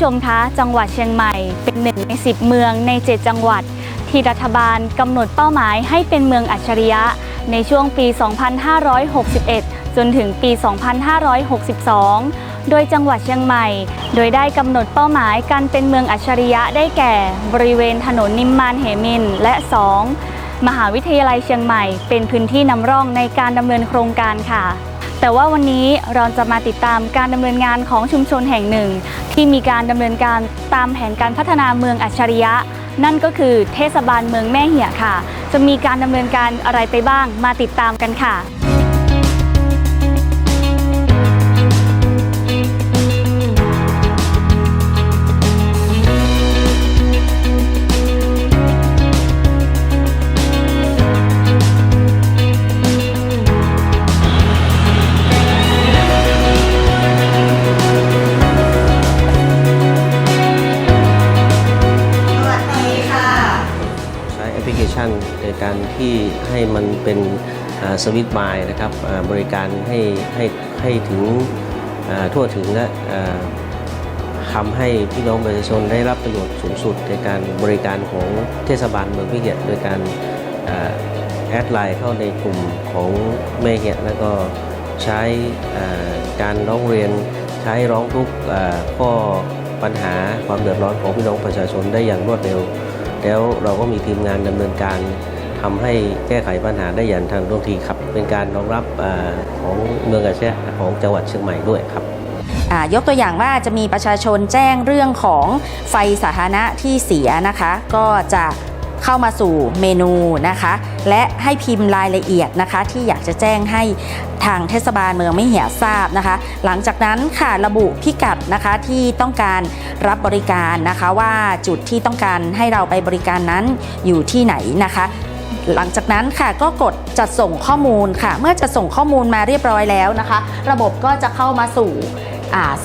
ชมคะจังหวัดเชียงใหม่เป็นหนึ่งใน 10 เมืองใน 7 จังหวัด ที่รัฐบาลกำหนดเป้าหมายให้เป็นเมืองอัจฉริยะ ในช่วงปี 2561 จนถึงปี 2562 โดยจังหวัดเชียงใหม่ โดยได้กำหนดเป้าหมายการเป็นเมืองอัจฉริยะได้แก่ บริเวณถนนนิมมานเหมินและ 2 มหาวิทยาลัยเชียงใหม่ เป็นพื้นที่นำร่องในการดำเนินโครงการค่ะ แต่ว่าวันนี้เราจะมาติดตามการดำเนินงานของชุมชนแห่งหนึ่ง ที่มีการดำเนินการตามแผนการพัฒนาเมืองอัจฉริยะ นั่นก็คือเทศบาลเมืองแม่เหี่ยค่ะ จะมีการดำเนินการอะไรไปบ้างมาติดตามกันค่ะ พลิเคชัน ในการที่ให้มันเป็นสวิตบายนะครับบริการให้ให้ให้ถึงทั่วถึงและทำให้พี่น้องประชาชนได้รับประโยชน์สูงสุดในการบริการของเทศบาลเมืองพิเหียดโดยการอแอดไลน์เข้าในกลุ่มของแม่เหียดแล้วก็ใช้การร้องเรียนใช้ร้องทุกข้อปัญหาความเดือดร้อนของพี่น้องประชาชนได้อย่างรวดเร็ว แล้วเราก็มีทีมงานดำเนินการทำให้แก้ไขปัญหาได้อย่างทันท่วงทีครับ เป็นการรองรับอของเมืองอาเซียของจังหวัดเชียงใหม่ด้วยครับยกตัวอย่างว่าจะมีประชาชนแจ้งเรื่องของไฟสาธารณะที่เสียนะคะ ก็จะ เข้ามาสู่เมนูนะคะ และให้พิมพ์รายละเอียดนะคะที่อยากจะแจ้งให้ทางเทศบาลเมืองไม่เหียทราบนะคะ หลังจากนั้นค่ะระบุพิกัดนะคะที่ต้องการรับบริการนะคะ ว่าจุดที่ต้องการให้เราไปบริการนั้นอยู่ที่ไหนนะคะหลังจากนั้นค่ะก็กดจัดส่งข้อมูลค่ะ เมื่อจัดส่งข้อมูลมาเรียบร้อยแล้วนะคะ ระบบก็จะเข้ามาสู่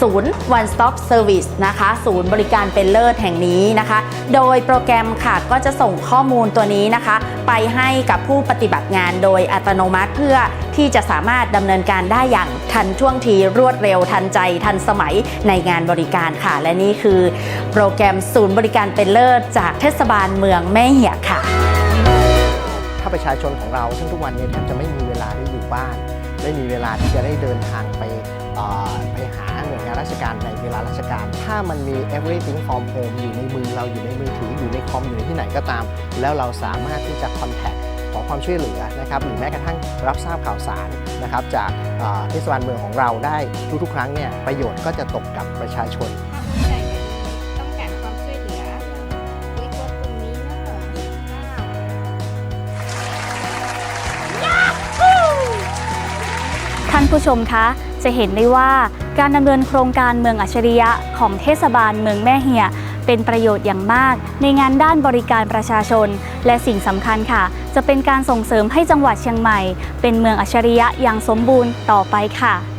ศูนย์ one stop service นะคะ ศูนย์บริการเป็นเลิศแห่งนี้นะคะ โดยโปรแกรมค่ะก็จะส่งข้อมูลตัวนี้นะคะ ไปให้กับผู้ปฏิบัติงานโดยอัตโนมัติเพื่อที่จะสามารถดำเนินการได้อย่างทันท่วงทีรวดเร็วทันใจทันสมัยในงานบริการค่ะ และนี่คือโปรแกรมศูนย์บริการเป็นเลิศจากเทศบาลเมืองแม่เหี่ยค่ะ ถ้าประชาชนของเราซึ่งทุกวันนี้แทบจะไม่มีเวลาได้อยู่บ้าน ไม่มีเวลาที่จะได้เดินทางไปไปหา ราชการในเวลาราชการ ถ้ามันมี everything from home อยู่ในมือเราอยู่ในมือถืออยู่ในคอมอยู่ในที่ไหนก็ตาม แล้วเราสามารถที่จะ contact ขอความช่วยเหลือนะครับหรือแม้กระทั่งรับทราบข่าวสารนะครับจากเทศบาลเมืองของเราได้ทุกๆ ครั้งเนี่ยประโยชน์ก็จะตกกับประชาชนต้องการความช่วยเหลือวิกรถกลุ่มนี้เนอะท่านผู้ชมคะ จะเห็นได้ว่า การดำเนินโครงการเมืองอัจฉริยะของเทศบาลเมืองแม่เหียเป็นประโยชน์อย่างมาก ในงานด้านบริการประชาชน และสิ่งสำคัญค่ะ จะเป็นการส่งเสริมให้จังหวัดเชียงใหม่ เป็นเมืองอัจฉริยะอย่างสมบูรณ์ต่อไปค่ะ